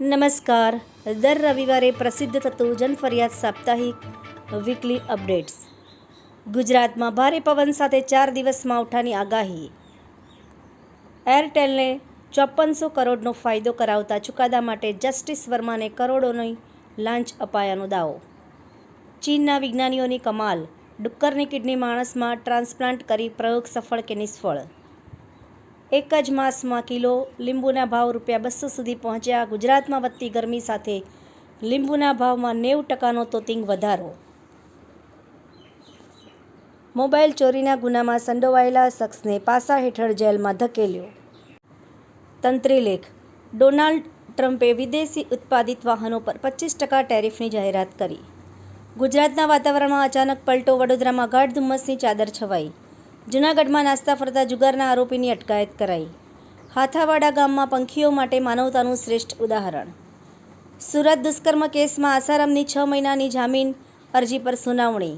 નમસ્કાર. દર રવિવારે પ્રસિદ્ધ થતું જનફરિયાદ સાપ્તાહિક વીકલી અપડેટ્સ ગુજરાતમાં ભારે પવન સાથે ચાર દિવસ માવઠાની આગાહી. એરટેલને ચોપ્પનસો કરોડનો ફાયદો કરાવતા ચુકાદા માટે જસ્ટિસ વર્માને કરોડોની લાંચ અપાયાનો દાવો. ચીનના વિજ્ઞાનીઓની કમાલ, ડુક્કરની કિડની માણસમાં ટ્રાન્સપ્લાન્ટ કરી પ્રયોગ સફળ કે નિષ્ફળ? એક જ માસમાં કિલો લીંબુના ભાવ રૂપિયા બસો સુધી પહોંચ્યા. ગુજરાતમાં વધતી ગરમી સાથે લીંબુના ભાવમાં નેવું ટકાનો તોતિંગ વધારો. મોબાઈલ ચોરીના ગુનામાં સંડોવાયેલા શખ્સને પાસા હેઠળ જેલમાં ધકેલ્યો. તંત્રી લેખ, ડોનાલ્ડ ટ્રમ્પે વિદેશી ઉત્પાદિત વાહનો પર પચીસ ટકા ટેરિફની જાહેરાત કરી. ગુજરાતના વાતાવરણમાં અચાનક પલટો, વડોદરામાં ગાઢ ધુમ્મસની ચાદર છવાઈ. જૂનાગઢમાં નાસ્તા ફરતા જુગારના આરોપીની અટકાયત કરાઈ. હાથાવાડા ગામમાં પંખીઓ માટે માનવતાનું શ્રેષ્ઠ ઉદાહરણ. સુરત દુષ્કર્મ કેસમાં આસારામની છ મહિનાની જામીન અરજી પર સુનાવણી.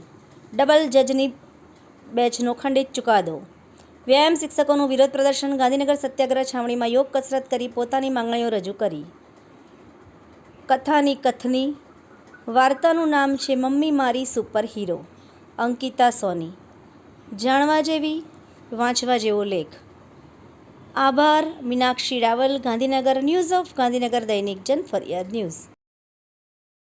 ડબલ જજની બેચનો ખંડિત ચુકાદો. વ્યાયામ શિક્ષકોનું વિરોધ પ્રદર્શન ગાંધીનગર સત્યાગ્રહ છાવણીમાં યોગ કસરત કરી પોતાની માંગણીઓ રજૂ કરી. કથાની કથની. વાર્તાનું નામ છે મમ્મી મારી સુપર હીરો અંકિતા સોની. જાણવા જેવી, વાંચવા જેવો લેખ. આભાર, મીનાક્ષી રાવલ, ગાંધીનગર ન્યૂઝ ઓફ ગાંધીનગર દૈનિક જન ફરિયાદ ન્યૂઝ.